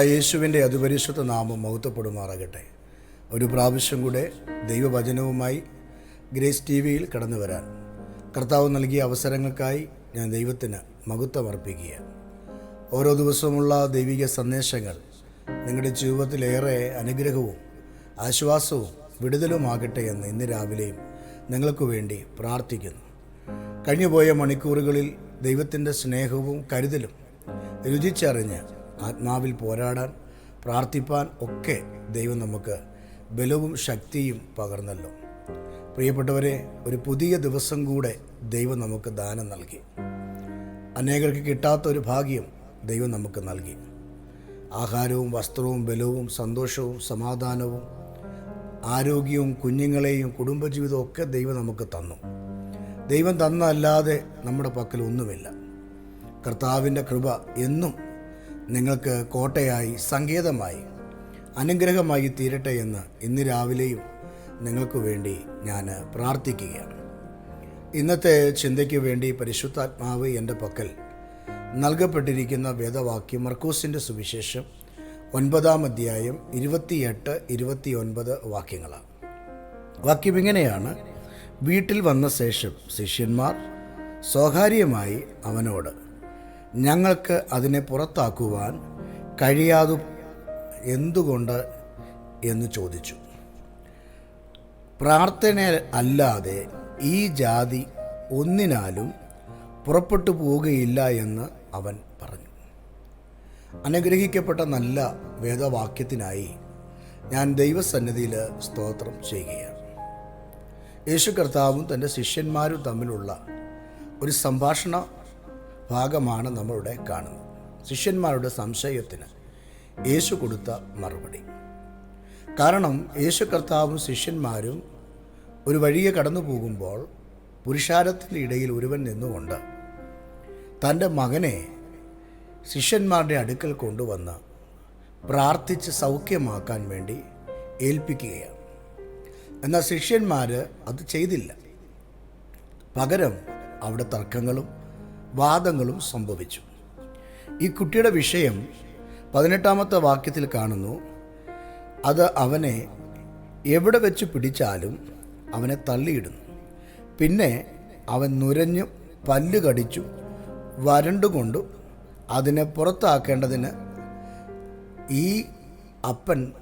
കർത്താവായ യേശുവിന്റെ അതിപരിശുദ്ധ നാമം മഹത്വപ്പെടുമാറാകട്ടെ. ഒരു പ്രാവശ്യം കൂടെ ദൈവവചനവുമായി ഗ്രേസ് ടി വിയിൽ കടന്നു വരാൻ കർത്താവ് നൽകിയ അവസരങ്ങൾക്കായി ഞാൻ ദൈവത്തിന് മഹത്വം അർപ്പിക്കുകയാണ് ഓരോ ദിവസവുമുള്ള ദൈവിക സന്ദേശങ്ങൾ നിങ്ങളുടെ ജീവിതത്തിലേറെ അനുഗ്രഹവും ആശ്വാസവും വിടുതലുമാകട്ടെ എന്ന് ഇന്ന് രാവിലെയും നിങ്ങൾക്ക് വേണ്ടി പ്രാർത്ഥിക്കുന്നു. കഴിഞ്ഞുപോയ മണിക്കൂറുകളിൽ ദൈവത്തിന്റെ സ്നേഹവും കരുതലും രുചിച്ചറിഞ്ഞ് ആത്മാവിൽ പോരാടാൻ പ്രാർത്ഥിപ്പാൻ ഒക്കെ ദൈവം നമുക്ക് ബലവും ശക്തിയും പകർന്നല്ലോ. പ്രിയപ്പെട്ടവരെ ഒരു പുതിയ ദിവസം കൂടെ ദൈവം നമുക്ക് ദാനം നൽകി. അനേകർക്ക് കിട്ടാത്ത ഒരു ഭാഗ്യം ദൈവം നമുക്ക് നൽകി. ആഹാരവും വസ്ത്രവും ബലവും സന്തോഷവും സമാധാനവും ആരോഗ്യവും കുഞ്ഞുങ്ങളെയും കുടുംബജീവിതവും ഒക്കെ ദൈവം നമുക്ക് തന്നു. ദൈവം തന്നല്ലാതെ നമ്മുടെ പക്കൽ ഒന്നുമില്ല. കർത്താവിന്റെ കൃപ എന്നും നിങ്ങൾക്ക് കോട്ടയായി സങ്കേതമായി അനുഗ്രഹമായി തീരട്ടെ എന്ന് ഇന്ന് രാവിലെയും നിങ്ങൾക്ക് വേണ്ടി ഞാൻ പ്രാർത്ഥിക്കുകയാണ്. ഇന്നത്തെ ചിന്തയ്ക്ക് വേണ്ടി പരിശുദ്ധാത്മാവ് എന്റെ പക്കൽ നൽകപ്പെട്ടിരിക്കുന്ന വേദവാക്യം മർക്കൂസിന്റെ സുവിശേഷം ഒൻപതാം അധ്യായം ഇരുപത്തിയെട്ട് ഇരുപത്തിയൊൻപത് വാക്യങ്ങളാണ്. വാക്യം ഇങ്ങനെയാണ്. വീട്ടിൽ വന്ന ശേഷം ശിഷ്യന്മാർ സ്വകാര്യമായി അവനോട് ഞങ്ങൾക്ക് അതിനെ പുറത്താക്കുവാൻ കഴിയാതെ എന്തുകൊണ്ട് എന്ന് ചോദിച്ചു. പ്രാർത്ഥന അല്ലാതെ ഈ ജാതി ഒന്നിനാലും പുറപ്പെട്ടു പോവുകയില്ല എന്ന് അവൻ പറഞ്ഞു. അനുഗ്രഹിക്കപ്പെട്ട നല്ല വേദവാക്യത്തിനായി ഞാൻ ദൈവസന്നിധിയിൽ സ്തോത്രം ചെയ്യുകയാണ്. യേശു കർത്താവും തന്റെ ശിഷ്യന്മാരും തമ്മിലുള്ള ഒരു സംഭാഷണ ഭാഗമാണ് നമ്മളുടെ കാണുന്നത്. ശിഷ്യന്മാരുടെ സംശയത്തിന് യേശു കൊടുത്ത മറുപടി. കാരണം യേശു കർത്താവും ശിഷ്യന്മാരും ഒരു വഴിയെ കടന്നു പോകുമ്പോൾ പുരുഷാരത്തിന്റെ ഇടയിൽ ഒരുവൻ നിന്നുകൊണ്ട് തന്റെ മകനെ ശിഷ്യന്മാരുടെ അടുക്കൽ കൊണ്ടുവന്ന് പ്രാർത്ഥിച്ച് സൗഖ്യമാക്കാൻ വേണ്ടി ഏൽപ്പിക്കുകയാണ്. എന്നാൽ ശിഷ്യന്മാർ അത് ചെയ്തില്ല. പകരം അവിടെ തർക്കങ്ങളും വാദങ്ങളും സംഭവിച്ചു. ഈ കുട്ടിയുടെ വിഷയം പതിനെട്ടാമത്തെ വാക്യത്തിൽ കാണുന്നു. അത് അവനെ എവിടെ വെച്ച് പിടിച്ചാലും അവനെ തള്ളിയിടുന്നു. പിന്നെ അവൻ നുരഞ്ഞു പല്ല് കടിച്ചു വരണ്ടുകൊണ്ട് അതിനെ പുറത്താക്കേണ്ടതിന് ഈ അപ്പൻ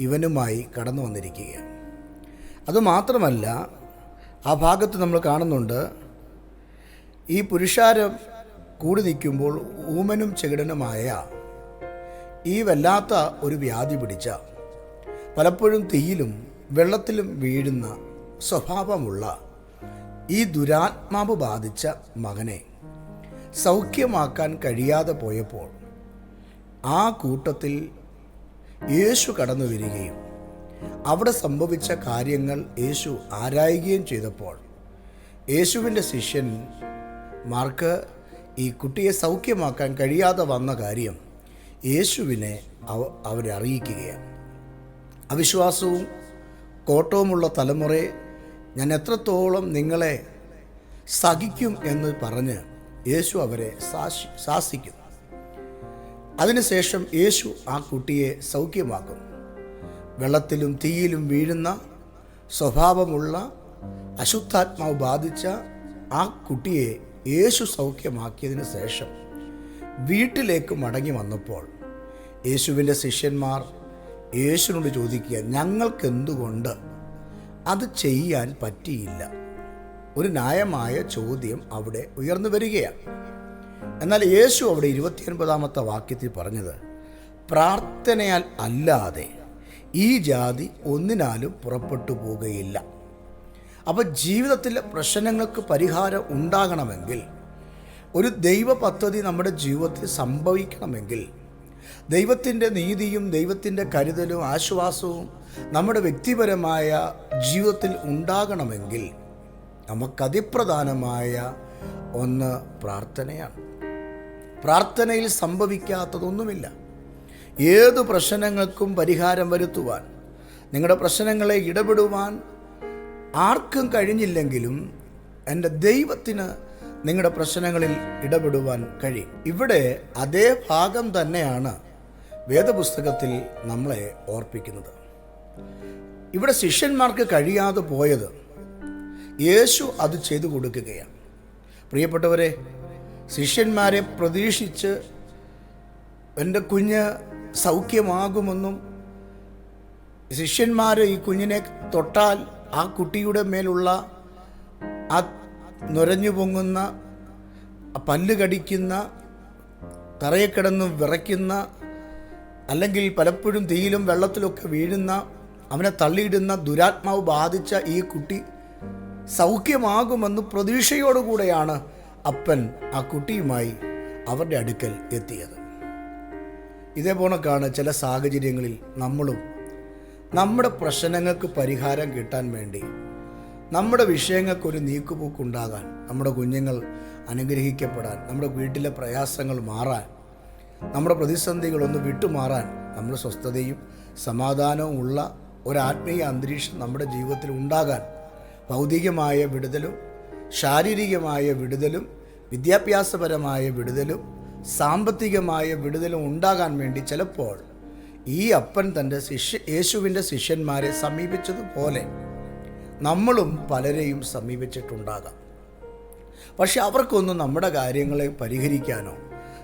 ഇവനുമായി കടന്നു വന്നിരിക്കുകയാണ്. അതുമാത്രമല്ല ആ ഭാഗത്ത് നമ്മൾ കാണുന്നുണ്ട് ഈ പുരുഷാരം കൂടി നിൽക്കുമ്പോൾ ഊമനും ചെകിടനുമായ ഈ വല്ലാത്ത ഒരു വ്യാധി പിടിച്ച പലപ്പോഴും തീയിലും വെള്ളത്തിലും വീഴുന്ന സ്വഭാവമുള്ള ഈ ദുരാത്മാവ് ബാധിച്ച മകനെ സൗഖ്യമാക്കാൻ കഴിയാതെ പോയപ്പോൾ ആ കൂട്ടത്തിൽ യേശു കടന്നു വരികയും അവിടെ സംഭവിച്ച കാര്യങ്ങൾ യേശു ആരായുകയും ചെയ്തപ്പോൾ യേശുവിന്റെ ശിഷ്യൻ മാർക്ക് ഈ കുട്ടിയെ സൗഖ്യമാക്കാൻ കഴിയാതെ വന്ന കാര്യം യേശുവിനെ അവ അവരെ അറിയിക്കുകയാണ്. അവിശ്വാസവും കോട്ടവുമുള്ള തലമുറയെ ഞാൻ എത്രത്തോളം നിങ്ങളെ സഹിക്കും എന്ന് പറഞ്ഞ് യേശു അവരെ സാശി ശാസിക്കും അതിനുശേഷം യേശു ആ കുട്ടിയെ സൗഖ്യമാക്കും. വെള്ളത്തിലും തീയിലും വീഴുന്ന സ്വഭാവമുള്ള അശുദ്ധാത്മാവ് ബാധിച്ച ആ കുട്ടിയെ യേശു സൗഖ്യമാക്കിയതിന് ശേഷം വീട്ടിലേക്ക് മടങ്ങി വന്നപ്പോൾ യേശുവിന്റെ ശിഷ്യന്മാർ യേശുവിനോട് ചോദിക്കുക ഞങ്ങൾക്കെന്തുകൊണ്ട് അത് ചെയ്യാൻ പറ്റിയില്ല? ഒരു ന്യായമായ ചോദ്യം അവിടെ ഉയർന്നു വരികയാണ്. എന്നാൽ യേശു അവിടെ ഇരുപത്തിയൊൻപതാമത്തെ വാക്യത്തിൽ പറഞ്ഞത് പ്രാർത്ഥനയാൽ അല്ലാതെ ഈ ജാതി ഒന്നിനാലും പുറപ്പെട്ടു പോകുകയില്ല അപ്പോൾ ജീവിതത്തിലെ പ്രശ്നങ്ങൾക്ക് പരിഹാരം ഉണ്ടാകണമെങ്കിൽ ഒരു ദൈവ പദ്ധതി നമ്മുടെ ജീവിതത്തിൽ സംഭവിക്കണമെങ്കിൽ ദൈവത്തിന്റെ നീതിയും ദൈവത്തിന്റെ കരുതലും ആശ്വാസവും നമ്മുടെ വ്യക്തിപരമായ ജീവിതത്തിൽ ഉണ്ടാകണമെങ്കിൽ നമുക്കതിപ്രധാനമായ ഒന്ന് പ്രാർത്ഥനയാണ്. പ്രാർത്ഥനയിൽ സംഭവിക്കാത്തതൊന്നുമില്ല. ഏത് പ്രശ്നങ്ങൾക്കും പരിഹാരം വരുത്തുവാൻ നിങ്ങളുടെ പ്രശ്നങ്ങളെ ഇടപെടുവാൻ ആർക്കും കഴിഞ്ഞില്ലെങ്കിലും എന്റെ ദൈവത്തിന് നിങ്ങളുടെ പ്രശ്നങ്ങളിൽ ഇടപെടുവാൻ കഴിയും. ഇവിടെ അതേ ഭാഗം തന്നെയാണ് വേദപുസ്തകത്തിൽ നമ്മളെ ഓർപ്പിക്കുന്നത്. ഇവിടെ ശിഷ്യന്മാർക്ക് കഴിയാതെ പോയത് യേശു അത് ചെയ്തു കൊടുക്കുകയാണ്. പ്രിയപ്പെട്ടവരെ ശിഷ്യന്മാരെ പ്രതീക്ഷിച്ച് എന്റെ കുഞ്ഞ് സൗഖ്യമാകുമെന്നും ശിഷ്യന്മാർ ഈ കുഞ്ഞിനെ തൊട്ടാൽ ആ കുട്ടിയുടെ മേലുള്ള ആ നുരഞ്ഞു പൊങ്ങുന്ന പല്ല് കടിക്കുന്ന തറയെ കിടന്ന് വിറയ്ക്കുന്ന അല്ലെങ്കിൽ പലപ്പോഴും തീയിലും വെള്ളത്തിലൊക്കെ വീഴുന്ന അവനെ തള്ളിയിടുന്ന ദുരാത്മാവ് ബാധിച്ച ഈ കുട്ടി സൗഖ്യമാകുമെന്ന് പ്രതീക്ഷയോടുകൂടെയാണ് അപ്പൻ ആ കുട്ടിയുമായി അവരുടെ അടുക്കൽ എത്തിയത്. ഇതേപോണക്കാണ് ചില സാഹചര്യങ്ങളിൽ നമ്മളും നമ്മുടെ പ്രശ്നങ്ങൾക്ക് പരിഹാരം കിട്ടാൻ വേണ്ടി നമ്മുടെ വിഷയങ്ങൾക്ക് വിഷയങ്ങൾക്കൊരു നീക്കുപോക്കുണ്ടാകാൻ നമ്മുടെ കുഞ്ഞുങ്ങൾ അനുഗ്രഹിക്കപ്പെടാൻ നമ്മുടെ വീട്ടിലെ പ്രയാസങ്ങൾ മാറാൻ നമ്മുടെ പ്രതിസന്ധികളൊന്ന് വിട്ടുമാറാൻ നമ്മൾ സ്വസ്ഥതയും സമാധാനവും ഉള്ള ഒരു ആത്മീയ അന്തരീക്ഷം നമ്മുടെ ജീവിതത്തിൽ ഉണ്ടാകാൻ ഭൗതികമായ വിടുതലും ശാരീരികമായ വിടുതലും വിദ്യാഭ്യാസപരമായ വിടുതലും സാമ്പത്തികമായ വിടുതലും ഉണ്ടാകാൻ വേണ്ടി ചിലപ്പോൾ ഈ അപ്പൻ തന്റെ ശിഷ്യ യേശുവിന്റെ ശിഷ്യന്മാരെ സമീപിച്ചതുപോലെ നമ്മളും പലരെയും സമീപിച്ചിട്ടുണ്ടാകാം. പക്ഷെ അവർക്കൊന്നും നമ്മുടെ കാര്യങ്ങളെ പരിഹരിക്കാനോ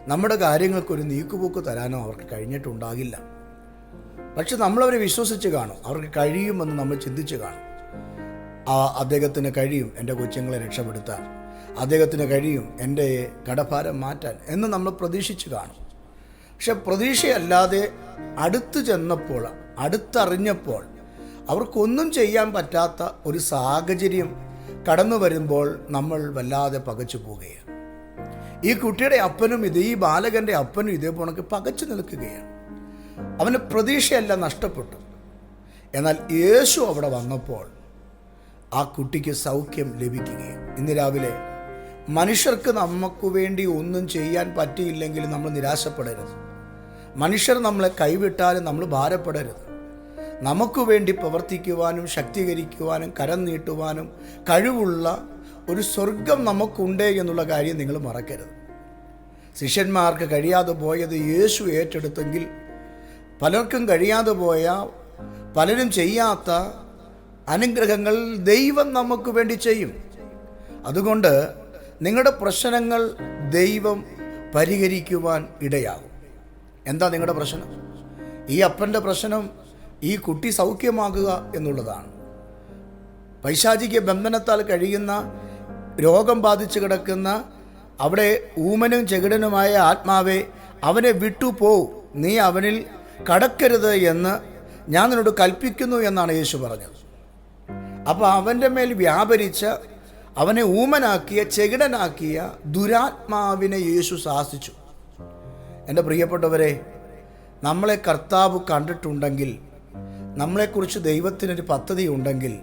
നമ്മുടെ കാര്യങ്ങൾക്കൊരു നീക്കുപോക്ക് തരാനോ അവർക്ക് കഴിഞ്ഞിട്ടുണ്ടാകില്ല. പക്ഷെ നമ്മളവരെ വിശ്വസിച്ച് കാണും അവർക്ക് കഴിയുമെന്ന് നമ്മൾ ചിന്തിച്ച് കാണും. ആ അദ്ദേഹത്തിന് കഴിയും എന്റെ കൊച്ചുങ്ങളെ രക്ഷപ്പെടുത്താൻ അദ്ദേഹത്തിന് കഴിയും എന്റെ കടഭാരം മാറ്റാൻ എന്ന് നമ്മൾ പ്രതീക്ഷിച്ച് കാണും. പക്ഷെ പ്രതീക്ഷയല്ലാതെ അടുത്ത് ചെന്നപ്പോൾ അടുത്തറിഞ്ഞപ്പോൾ അവർക്കൊന്നും ചെയ്യാൻ പറ്റാത്ത ഒരു സാഹചര്യം കടന്നു വരുമ്പോൾ നമ്മൾ വല്ലാതെ പകച്ചു പോവുകയാണ്. ഈ കുട്ടിയുടെ അപ്പനും ഇത് ഈ ബാലകന്റെ അപ്പനും ഇതേ പോണക്ക് പകച്ചു നിൽക്കുകയാണ്. അവന് പ്രതീക്ഷയല്ല നഷ്ടപ്പെട്ടു. എന്നാൽ യേശു അവിടെ വന്നപ്പോൾ ആ കുട്ടിക്ക് സൗഖ്യം ലഭിക്കുകയും ഇന്ന് രാവിലെ മനുഷ്യർക്ക് നമുക്ക് വേണ്ടി ഒന്നും ചെയ്യാൻ പറ്റിയില്ലെങ്കിൽ നമ്മൾ നിരാശപ്പെടരുത്. മനുഷ്യർ നമ്മളെ കൈവിട്ടാലും നമ്മൾ ഭാരപ്പെടരുത്. നമുക്ക് വേണ്ടി പ്രവർത്തിക്കുവാനും ശക്തീകരിക്കുവാനും കരം നീട്ടുവാനും കഴിവുള്ള ഒരു സ്വർഗം നമുക്കുണ്ട് എന്നുള്ള കാര്യം നിങ്ങൾ മറക്കരുത്. ശിഷ്യന്മാർക്ക് കഴിയാതെ പോയത് യേശു ഏറ്റെടുത്തെങ്കിൽ പലർക്കും കഴിയാതെ പോയ പലരും ചെയ്യാത്ത അനുഗ്രഹങ്ങൾ ദൈവം നമുക്ക് വേണ്ടി ചെയ്യും. അതുകൊണ്ട് നിങ്ങളുടെ പ്രശ്നങ്ങൾ ദൈവം പരിഹരിക്കുവാൻ ഇടയാകും. എന്താ നിങ്ങളുടെ പ്രശ്നം? ഈ അപ്പന്റെ പ്രശ്നം ഈ കുട്ടി സൗഖ്യമാകുക എന്നുള്ളതാണ്. പൈശാചിക ബന്ധനത്താൽ കഴിയുന്ന രോഗം ബാധിച്ചു കിടക്കുന്ന അവിടെ ഊമനും ചെകിടനുമായ ആത്മാവെ അവനെ വിട്ടുപോ നീ അവനിൽ കടക്കരുത് എന്ന് ഞാൻ നിന്നോട് കൽപ്പിക്കുന്നു എന്നാണ് യേശു പറഞ്ഞത്. അപ്പോൾ അവന്റെ മേൽ വ്യാപരിച്ച അവനെ ഊമനാക്കിയ ചെകിടനാക്കിയ ദുരാത്മാവിനെ യേശു ശാസിച്ചു എന്റെ പ്രിയപ്പെട്ടവരെ നമ്മളെ കർത്താവ് കണ്ടിട്ടുണ്ടെങ്കിൽ നമ്മളെക്കുറിച്ച് ദൈവത്തിനൊരു പദ്ധതി ഉണ്ടെങ്കിൽ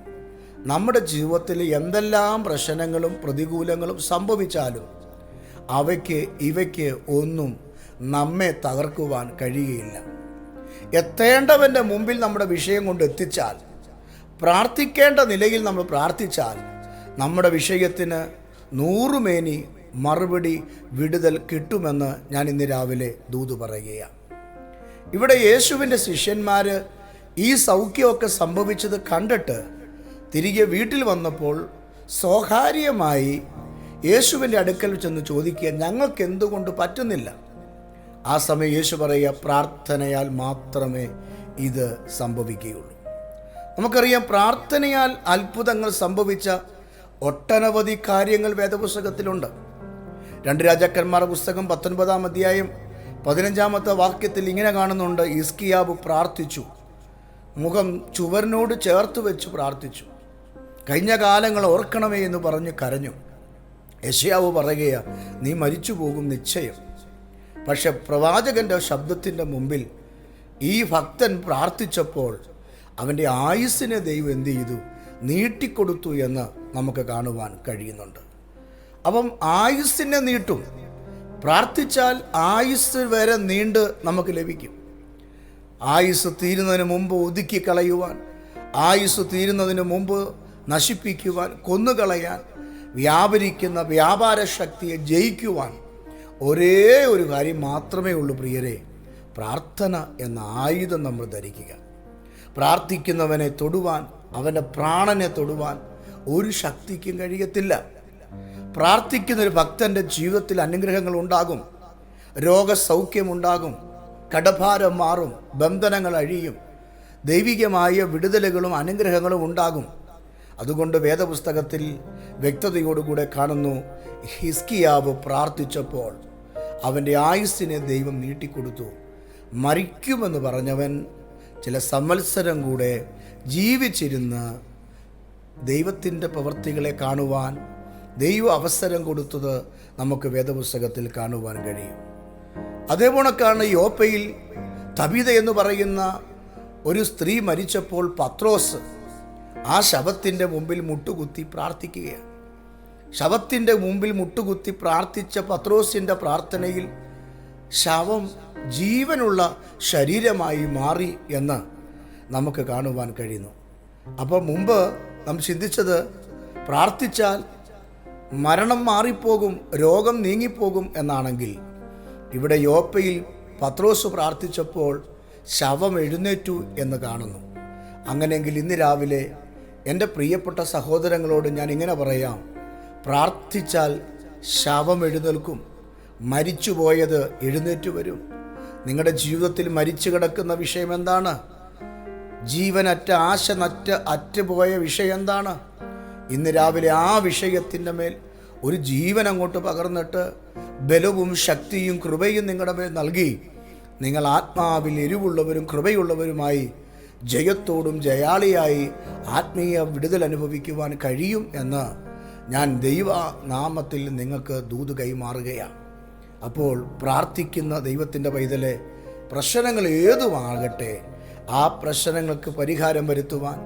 നമ്മുടെ ജീവിതത്തിൽ എന്തെല്ലാം പ്രശ്നങ്ങളും പ്രതികൂലങ്ങളും സംഭവിച്ചാലും അവയ്ക്ക് ഇവയ്ക്ക് ഒന്നും നമ്മെ തകർക്കുവാൻ കഴിയുകയില്ല. എത്തേണ്ടവന്റെ മുമ്പിൽ നമ്മുടെ വിഷയം കൊണ്ട് എത്തിച്ചാൽ പ്രാർത്ഥിക്കേണ്ട നിലയിൽ നമ്മൾ പ്രാർത്ഥിച്ചാൽ നമ്മുടെ വിഷയത്തിന് നൂറുമേനി മറുപടി വിടുതൽ കിട്ടുമെന്ന് ഞാൻ ഇന്ന് രാവിലെ ദൂത് പറയുകയാണ്. ഇവിടെ യേശുവിന്റെ ശിഷ്യന്മാർ ഈ സൗഖ്യമൊക്കെ സംഭവിച്ചത് കണ്ടിട്ട് തിരികെ വീട്ടിൽ വന്നപ്പോൾ സ്വകാര്യമായി യേശുവിന്റെ അടുക്കൽ ചെന്ന് ചോദിക്കുക ഞങ്ങൾക്ക് എന്തുകൊണ്ട് പറ്റുന്നില്ല? ആ സമയം യേശു പറയുക പ്രാർത്ഥനയാൽ മാത്രമേ ഇത് സംഭവിക്കുകയുള്ളൂ. നമുക്കറിയാം പ്രാർത്ഥനയാൽ അത്ഭുതങ്ങൾ സംഭവിച്ച ഒട്ടനവധി കാര്യങ്ങൾ വേദപുസ്തകത്തിലുണ്ട്. രണ്ട് രാജാക്കന്മാർ പുസ്തകം പത്തൊൻപതാം അധ്യായം പതിനഞ്ചാമത്തെ വാക്യത്തിൽ ഇങ്ങനെ കാണുന്നുണ്ട്. ഇസ്കിയാബ് പ്രാർത്ഥിച്ചു. മുഖം ചുവരിനോട് ചേർത്ത് വെച്ച് പ്രാർത്ഥിച്ചു. കഴിഞ്ഞ കാലങ്ങൾ ഓർക്കണമേ എന്ന് പറഞ്ഞ് കരഞ്ഞു. യശയാവ് പറയുകയാ നീ മരിച്ചു പോകും നിശ്ചയം. പക്ഷെ പ്രവാചകന്റെ ശബ്ദത്തിന്റെ മുമ്പിൽ ഈ ഭക്തൻ പ്രാർത്ഥിച്ചപ്പോൾ അവന്റെ ആയുസ്സിനെ ദൈവം എന്ത് ചെയ്തു? നീട്ടിക്കൊടുത്തു എന്ന് നമുക്ക് കാണുവാൻ കഴിയുന്നുണ്ട്. അപ്പം ആയുസ്സിനെ നീട്ടും. പ്രാർത്ഥിച്ചാൽ ആയുസ് വരെ നീണ്ട് നമുക്ക് ലഭിക്കും. ആയുസ് തീരുന്നതിന് മുമ്പ് ഒതുക്കി കളയുവാൻ ആയുസ് തീരുന്നതിന് മുമ്പ് നശിപ്പിക്കുവാൻ കൊന്നുകളയാൻ വ്യാപരിക്കുന്ന വ്യാപാര ശക്തിയെ ജയിക്കുവാൻ ഒരേ ഒരു കാര്യം മാത്രമേ ഉള്ളൂ പ്രിയരെ. പ്രാർത്ഥന എന്ന ആയുധം നമ്മൾ ധരിക്കുക. പ്രാർത്ഥിക്കുന്നവനെ തൊടുവാൻ അവന്റെ പ്രാണനെ തൊടുവാൻ ഒരു ശക്തിക്കും കഴിയത്തില്ല. പ്രാർത്ഥിക്കുന്ന ഒരു ഭക്തന്റെ ജീവിതത്തിൽ അനുഗ്രഹങ്ങൾ ഉണ്ടാകും. രോഗസൗഖ്യമുണ്ടാകും. കടഭാരം മാറും. ബന്ധനങ്ങൾ അഴിയും. ദൈവികമായ വിടുതലുകളും അനുഗ്രഹങ്ങളും ഉണ്ടാകും. അതുകൊണ്ട് വേദപുസ്തകത്തിൽ വ്യക്തതയോടുകൂടെ കാണുന്നു ഹിസ്കിയാവ് പ്രാർത്ഥിച്ചപ്പോൾ അവന്റെ ആയുസ്സിനെ ദൈവം നീട്ടിക്കൊടുത്തു. മരിക്കുമെന്ന് പറഞ്ഞവൻ ചില സംവത്സരം കൂടെ ജീവിച്ചിരുന്ന് ദൈവത്തിന്റെ പ്രവൃത്തികളെ കാണുവാൻ ദൈവം അവസരം കൊടുത്തത് നമുക്ക് വേദപുസ്തകത്തിൽ കാണുവാൻ കഴിയും. അതേപോണക്കാണ് യോപ്പയിൽ തബിത എന്ന് പറയുന്ന ഒരു സ്ത്രീ മരിച്ചപ്പോൾ പത്രോസ് ആ ശവത്തിന്റെ മുമ്പിൽ മുട്ടുകുത്തി പ്രാർത്ഥിക്കുകയാണ്. ശവത്തിന്റെ മുമ്പിൽ മുട്ടുകുത്തി പ്രാർത്ഥിച്ച പത്രോസിന്റെ പ്രാർത്ഥനയിൽ ശവം ജീവനുള്ള ശരീരമായി മാറി എന്ന് നമുക്ക് കാണുവാൻ കഴിയുന്നു. അപ്പോൾ മുമ്പ് നാം ചിന്തിച്ചത് പ്രാർത്ഥിച്ചാൽ മരണം മാറിപ്പോകും രോഗം നീങ്ങിപ്പോകും എന്നാണെങ്കിൽ ഇവിടെ യോപ്പയിൽ പത്രോസ് പ്രാർത്ഥിച്ചപ്പോൾ ശവം എഴുന്നേറ്റു എന്ന് കാണുന്നു. അങ്ങനെയെങ്കിൽ ഇന്ന് രാവിലെ എന്റെ പ്രിയപ്പെട്ട സഹോദരങ്ങളോട് ഞാൻ ഇങ്ങനെ പറയാം. പ്രാർത്ഥിച്ചാൽ ശവം എഴുന്നേൽക്കും മരിച്ചുപോയത് എഴുന്നേറ്റ് വരും. നിങ്ങളുടെ ജീവിതത്തിൽ മരിച്ചു കിടക്കുന്ന വിഷയം എന്താണ്? ജീവനറ്റ ആശ നറ്റ അറ്റുപോയ വിഷയം എന്താണ്? ഇന്ന് രാവിലെ ആ വിഷയത്തിന്റെ മേൽ ഒരു ജീവൻ അങ്ങോട്ട് പകർന്നിട്ട് ബലവും ശക്തിയും കൃപയും നിങ്ങളുടെ മേൽ നൽകി. നിങ്ങൾ ആത്മാവിൽ എരിവുള്ളവരും കൃപയുള്ളവരുമായി ജയത്തോടും ജയാളിയായി ആത്മീയ വിടുതൽ അനുഭവിക്കുവാൻ കഴിയും എന്ന് ഞാൻ ദൈവ നാമത്തിൽ നിങ്ങൾക്ക് ദൂത് കൈമാറുകയാണ്. അപ്പോൾ പ്രാർത്ഥിക്കുന്ന ദൈവത്തിന്റെ പൈതലെ പ്രശ്നങ്ങൾ ഏതുമാകട്ടെ ആ പ്രശ്നങ്ങൾക്ക് പരിഹാരം വരുത്തുവാൻ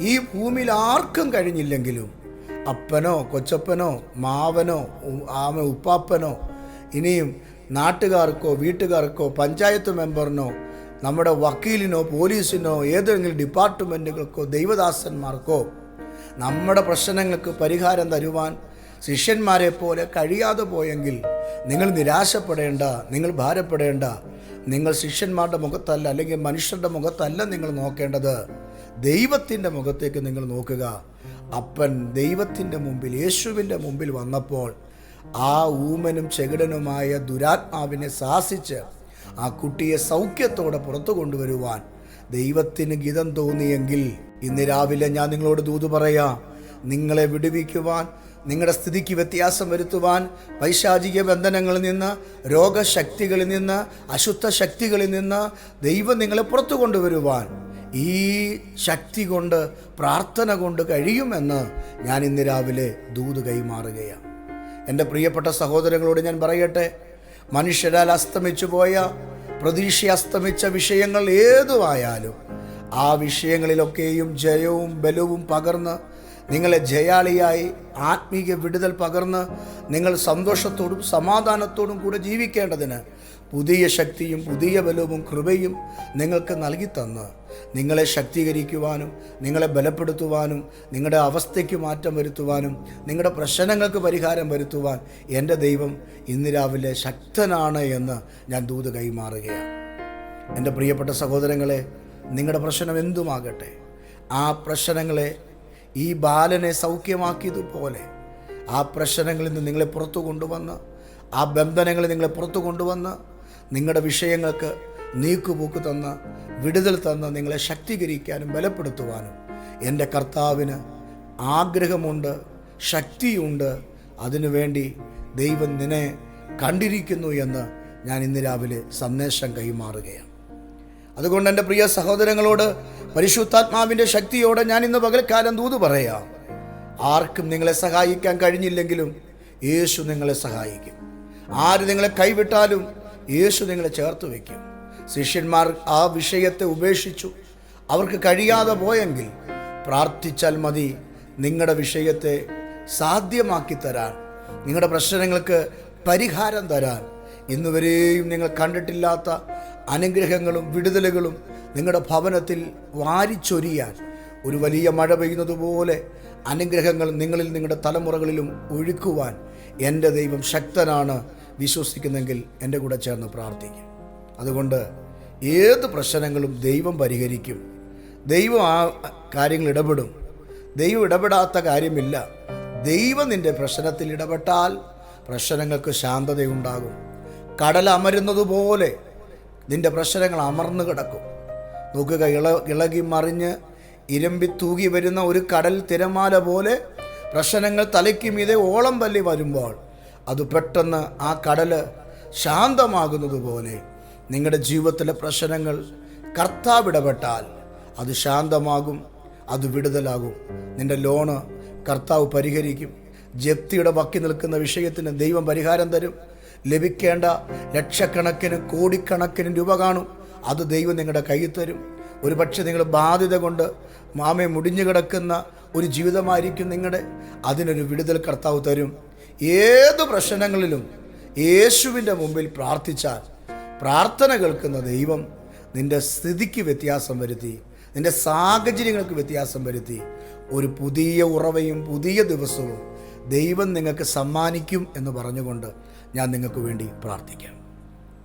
ഈ ഭൂമിയിൽ ആർക്കും കഴിഞ്ഞില്ലെങ്കിലും അപ്പനോ കൊച്ചപ്പനോ മാവനോ ആമ ഉപ്പാപ്പനോ ഇനിയും നാട്ടുകാർക്കോ വീട്ടുകാർക്കോ പഞ്ചായത്ത് മെമ്പറിനോ നമ്മുടെ വക്കീലിനോ പോലീസിനോ ഏതെങ്കിലും ഡിപ്പാർട്ട്മെന്റുകൾക്കോ ദൈവദാസന്മാർക്കോ നമ്മുടെ പ്രശ്നങ്ങൾക്ക് പരിഹാരം തരുവാൻ ശിഷ്യന്മാരെ പോലെ കഴിയാതെ പോയെങ്കിൽ നിങ്ങൾ നിരാശപ്പെടേണ്ട നിങ്ങൾ ഭാരപ്പെടേണ്ട നിങ്ങൾ ശിഷ്യന്മാരുടെ മുഖത്തല്ല അല്ലെങ്കിൽ മനുഷ്യരുടെ മുഖത്തല്ല നിങ്ങൾ നോക്കേണ്ടത്. ദൈവത്തിന്റെ മുഖത്തേക്ക് നിങ്ങൾ നോക്കുക. അപ്പൻ ദൈവത്തിന്റെ മുമ്പിൽ യേശുവിന്റെ മുമ്പിൽ വന്നപ്പോൾ ആ ഊമനും ചെകിടനുമായ ദുരാത്മാവിനെ ശാസിച്ച് ആ കുട്ടിയെ സൗഖ്യത്തോടെ പുറത്തു കൊണ്ടുവരുവാൻ ദൈവത്തിന് ഗീതം തോന്നിയെങ്കിൽ ഇന്ന് രാവിലെ ഞാൻ നിങ്ങളോട് ദൂത് പറയാം. നിങ്ങളെ വിടുവിക്കുവാൻ നിങ്ങളുടെ സ്ഥിതിക്ക് വ്യത്യാസം വരുത്തുവാൻ പൈശാചിക ബന്ധനങ്ങളിൽ നിന്ന് രോഗശക്തികളിൽ നിന്ന് അശുദ്ധ ശക്തികളിൽ നിന്ന് ദൈവം നിങ്ങളെ പുറത്തു കൊണ്ടുവരുവാൻ ഈ ശക്തി കൊണ്ട് പ്രാർത്ഥന കൊണ്ട് കഴിയുമെന്ന് ഞാൻ ഇന്ന് രാവിലെ ദൂത് കൈമാറുകയാണ്. എന്റെ പ്രിയപ്പെട്ട സഹോദരങ്ങളോട് ഞാൻ പറയട്ടെ മനുഷ്യരാൽ അസ്തമിച്ചു പോയ പ്രതീക്ഷ അസ്തമിച്ച വിഷയങ്ങൾ ഏതുമായാലും ആ വിഷയങ്ങളിലൊക്കെയും ജയവും ബലവും പകർന്ന് നിങ്ങളെ ജയാളിയായി ആത്മീയ വിടുതൽ പകർന്ന് നിങ്ങൾ സന്തോഷത്തോടും സമാധാനത്തോടും കൂടെ ജീവിക്കേണ്ടതിന് പുതിയ ശക്തിയും പുതിയ ബലവും കൃപയും നിങ്ങൾക്ക് നൽകി തന്ന്. നിങ്ങളെ ശക്തീകരിക്കുവാനും നിങ്ങളെ ബലപ്പെടുത്തുവാനും നിങ്ങളുടെ അവസ്ഥയ്ക്ക് മാറ്റം വരുത്തുവാനും നിങ്ങളുടെ പ്രശ്നങ്ങൾക്ക് പരിഹാരം വരുത്തുവാൻ എന്റെ ദൈവം ഇന്ന് രാവിലെ ശക്തനാണ് എന്ന് ഞാൻ ദൂത് കൈമാറുകയാണ്. എന്റെ പ്രിയപ്പെട്ട സഹോദരങ്ങളെ നിങ്ങളുടെ പ്രശ്നം എന്തുമാകട്ടെ? ആ പ്രശ്നങ്ങളെ ഈ ബാലനെ സൗഖ്യമാക്കിയതുപോലെ ആ പ്രശ്നങ്ങളിൽ നിന്ന് നിങ്ങളെ പുറത്തു കൊണ്ടുവന്ന് ആ ബന്ധനങ്ങളിൽ നിങ്ങളെ പുറത്തു കൊണ്ടുവന്ന് നിങ്ങളുടെ വിഷയങ്ങൾക്ക് നീക്കുപോക്ക് തന്ന് വിടുതൽ തന്ന് നിങ്ങളെ ശക്തീകരിക്കാനും ബലപ്പെടുത്തുവാനും എന്റെ കർത്താവിന് ആഗ്രഹമുണ്ട് ശക്തിയുണ്ട്. അതിനുവേണ്ടി ദൈവം നിന്നെ കണ്ടിരിക്കുന്നു എന്ന് ഞാൻ ഇന്ന് രാവിലെ സന്ദേശം കൈമാറുകയാണ്. അതുകൊണ്ട് എന്റെ പ്രിയ സഹോദരങ്ങളോട് പരിശുദ്ധാത്മാവിന്റെ ശക്തിയോടെ ഞാൻ ഇന്ന് പകൽക്കാലം തൂതു പറയാം. ആർക്കും നിങ്ങളെ സഹായിക്കാൻ കഴിഞ്ഞില്ലെങ്കിലും യേശു നിങ്ങളെ സഹായിക്കും. ആര് നിങ്ങളെ കൈവിട്ടാലും യേശു നിങ്ങളെ ചേർത്ത് വയ്ക്കും. ശിഷ്യന്മാർ ആ വിഷയത്തെ ഉപേക്ഷിച്ചു. അവർക്ക് കഴിയാതെ പോയെങ്കിൽ പ്രാർത്ഥിച്ചാൽ മതി നിങ്ങളുടെ വിഷയത്തെ സാധ്യമാക്കി തരാൻ നിങ്ങളുടെ പ്രശ്നങ്ങൾക്ക് പരിഹാരം തരാൻ. ഇന്നുവരെയും നിങ്ങൾ കണ്ടിട്ടില്ലാത്ത അനുഗ്രഹങ്ങളും വിടുതലുകളും നിങ്ങളുടെ ഭവനത്തിൽ വാരിച്ചൊരിയാൻ. ഒരു വലിയ മഴ പെയ്യുന്നത് പോലെ അനുഗ്രഹങ്ങൾ നിങ്ങളിൽ നിങ്ങളുടെ തലമുറകളിലും ഒഴുക്കുവാൻ എന്റെ ദൈവം ശക്തനാണ് വിശ്വസിക്കുന്നെങ്കിൽ എന്റെ കൂടെ ചേർന്ന് പ്രാർത്ഥിക്കും. അതുകൊണ്ട് ഏത് പ്രശ്നങ്ങളും ദൈവം പരിഹരിക്കും. ദൈവം ആ കാര്യങ്ങൾ ഇടപെടും. ദൈവം ഇടപെടാത്ത കാര്യമില്ല. ദൈവം നിന്റെ പ്രശ്നത്തിൽ ഇടപെട്ടാൽ പ്രശ്നങ്ങൾക്ക് ശാന്തതയുണ്ടാകും. കടൽ അമരുന്നത് നിന്റെ പ്രശ്നങ്ങൾ അമർന്നു കിടക്കും. നോക്കുക ഇള ഇളകി മറിഞ്ഞ് ഇരമ്പി തൂകി വരുന്ന ഒരു കടൽ തിരമാല പോലെ പ്രശ്നങ്ങൾ തലയ്ക്ക് മീതെ ഓളം തല്ലി വരുമ്പോൾ അത് പെട്ടെന്ന് ആ കടൽ ശാന്തമാകുന്നത് പോലെ നിങ്ങളുടെ ജീവിതത്തിലെ പ്രശ്നങ്ങൾ കർത്താവ് ഇടപെട്ടാൽ അത് ശാന്തമാകും അത് വിടുതലാകും. നിന്റെ ലോണ് കർത്താവ് പരിഹരിക്കും. ജപ്തിയുടെ വക്കി നിൽക്കുന്ന വിഷയത്തിന് ദൈവം പരിഹാരം തരും. ലഭിക്കേണ്ട ലക്ഷക്കണക്കിന് കോടിക്കണക്കിന് രൂപ കാണും. അത് ദൈവം നിങ്ങളുടെ കയ്യിൽ തരും. ഒരു പക്ഷേ നിങ്ങൾ ബാധ്യത കൊണ്ട് മാമയെ മുടിഞ്ഞു കിടക്കുന്ന ഒരു ജീവിതമായിരിക്കും നിങ്ങളുടെ. അതിനൊരു വിടുതൽ കർത്താവ് തരും. ഏത് പ്രശ്നങ്ങളിലും യേശുവിന്റെ മുമ്പിൽ പ്രാർത്ഥിച്ചാൽ പ്രാർത്ഥന കേൾക്കുന്ന ദൈവം നിന്റെ സ്ഥിതിക്ക് വ്യത്യാസം വരുത്തി നിന്റെ സാഹചര്യങ്ങൾക്ക് വ്യത്യാസം വരുത്തി. ഒരു പുതിയ ഉറവയും പുതിയ ദിവസവും ദൈവം നിങ്ങൾക്ക് സമ്മാനിക്കും എന്ന് പറഞ്ഞുകൊണ്ട് ഞാൻ നിങ്ങൾക്ക് വേണ്ടി പ്രാർത്ഥിക്കാം.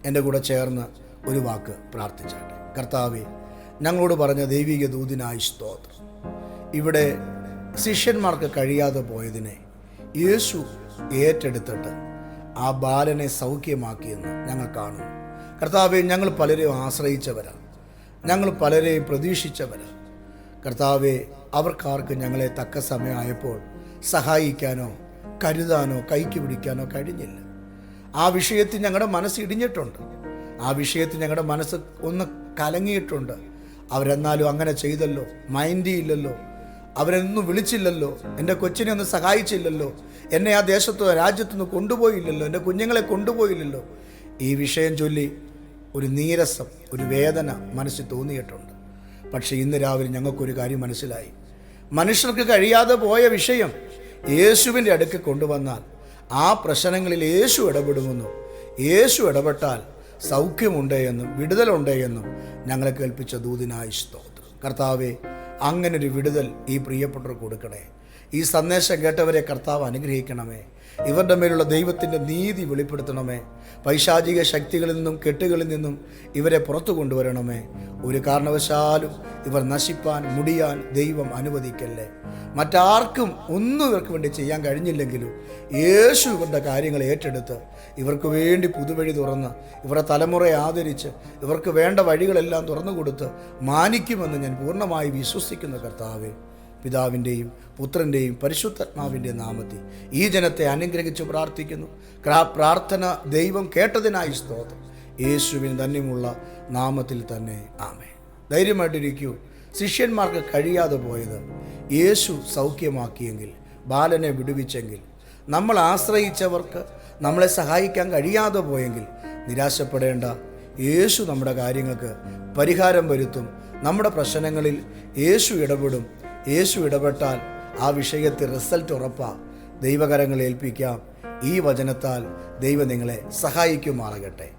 എന്റെ കൂടെ ചേർന്ന് ഒരു വാക്ക് പ്രാർത്ഥിച്ചാട്ടെ കർത്താവെ ഞങ്ങളോട് പറഞ്ഞ ദൈവിക ദൂതിനായി സ്തോത്രം. ഇവിടെ ശിഷ്യന്മാർക്ക് കഴിയാതെ പോയതിനെ യേശു ഏറ്റെടുത്തിട്ട് ആ ബാലനെ സൗഖ്യമാക്കിയെന്ന് ഞങ്ങൾ കാണുന്നു കർത്താവെ ഞങ്ങൾ പലരെയും ആശ്രയിച്ചവരാണ്. ഞങ്ങൾ പലരെയും പ്രതീക്ഷിച്ചവരാണ്. കർത്താവെ അവർക്കാർക്ക് ഞങ്ങളെ തക്ക സമയമായപ്പോൾ സഹായിക്കാനോ കരുതാനോ കൈക്ക് പിടിക്കാനോ കഴിഞ്ഞില്ല. ആ വിഷയത്തിൽ ഞങ്ങളുടെ മനസ്സ് ഇടിഞ്ഞിട്ടുണ്ട്. ആ വിഷയത്തിൽ ഞങ്ങളുടെ മനസ്സ് ഒന്ന് കലങ്ങിയിട്ടുണ്ട്. അവരെന്നാലും അങ്ങനെ ചെയ്തല്ലോ. മൈൻഡ് ഇല്ലല്ലോ അവരെന്നും വിളിച്ചില്ലല്ലോ. എന്റെ കൊച്ചിനെ ഒന്ന് സഹായിച്ചില്ലല്ലോ. എന്നെ ആ ദേശത്തോ രാജ്യത്തുനിന്ന് കൊണ്ടുപോയില്ലല്ലോ. എന്റെ കുഞ്ഞുങ്ങളെ കൊണ്ടുപോയില്ലല്ലോ. ഈ വിഷയം ചൊല്ലി ഒരു നീരസം ഒരു വേദന മനസ്സിൽ തോന്നിയിട്ടുണ്ട്. പക്ഷേ ഇന്ന് രാവിലെ ഞങ്ങൾക്കൊരു കാര്യം മനസ്സിലായി. മനുഷ്യർക്ക് കഴിയാതെ പോയ വിഷയം യേശുവിന്റെ അടുക്ക് കൊണ്ടുവന്നാൽ ആ പ്രശ്നങ്ങളിൽ യേശു ഇടപെടുമെന്നും യേശു ഇടപെട്ടാൽ സൗഖ്യമുണ്ട് എന്നും വിടുതലുണ്ട് എന്നും ഞങ്ങളെ കേൾപ്പിച്ച ദൂതിനായി സ്തോത്രം. കർത്താവെ അങ്ങനൊരു വിടുതൽ ഈ പ്രിയപ്പെട്ടവർ കൊടുക്കണേ. ഈ സന്ദേശം കേട്ടവരെ കർത്താവ് അനുഗ്രഹിക്കണമേ. ഇവരുടെ മേലുള്ള ദൈവത്തിന്റെ നീതി വെളിപ്പെടുത്തണമേ. പൈശാചിക ശക്തികളിൽ നിന്നും കെട്ടുകളിൽ നിന്നും ഇവരെ പുറത്തു കൊണ്ടുവരണമേ. ഒരു കാരണവശാലും ഇവർ നശിപ്പാൻ മുടിയാൻ ദൈവം അനുവദിക്കല്ലേ. മറ്റാർക്കും ഒന്നും ഇവർക്ക് വേണ്ടി ചെയ്യാൻ കഴിഞ്ഞില്ലെങ്കിലും യേശു ഇവരുടെ കാര്യങ്ങൾ ഏറ്റെടുത്ത് ഇവർക്ക് വേണ്ടി പുതുവഴി തുറന്ന് ഇവരുടെ തലമുറയെ ആദരിച്ച് ഇവർക്ക് വേണ്ട വഴികളെല്ലാം തുറന്നു കൊടുത്ത് മാനിക്കുമെന്ന് ഞാൻ പൂർണമായി വിശ്വസിക്കുന്ന കർത്താവേ. പിതാവിന്റെയും പുത്രന്റെയും പരിശുദ്ധാത്മാവിന്റെയും നാമത്തിൽ ഈ ജനത്തെ അനുഗ്രഹിച്ച് പ്രാർത്ഥിക്കുന്നു. പ്രാർത്ഥന ദൈവം കേട്ടതിനായി സ്തോത്രം. യേശുവിന് തന്നെയുമുള്ള നാമത്തിൽ തന്നെ ആമേ ധൈര്യമായിട്ടിരിക്കൂ. ശിഷ്യന്മാർക്ക് കഴിയാതെ പോയത് യേശു സൗഖ്യമാക്കിയെങ്കിൽ ബാലനെ വിടുവിച്ചെങ്കിൽ നമ്മൾ ആശ്രയിച്ചവർക്ക് നമ്മളെ സഹായിക്കാൻ കഴിയാതെ പോയെങ്കിൽ നിരാശപ്പെടേണ്ട. യേശു നമ്മുടെ കാര്യങ്ങൾക്ക് പരിഹാരം വരുത്തും. നമ്മുടെ പ്രശ്നങ്ങളിൽ യേശു ഇടപെടും. യേശു ഇടപെട്ടാൽ ആ വിഷയത്തിൽ റിസൾട്ട് ഉറപ്പാ. ദൈവകരങ്ങൾ ഏൽപ്പിക്കാം. ഈ വചനത്താൽ ദൈവം നിങ്ങളെ സഹായിക്കുമാറാകട്ടെ.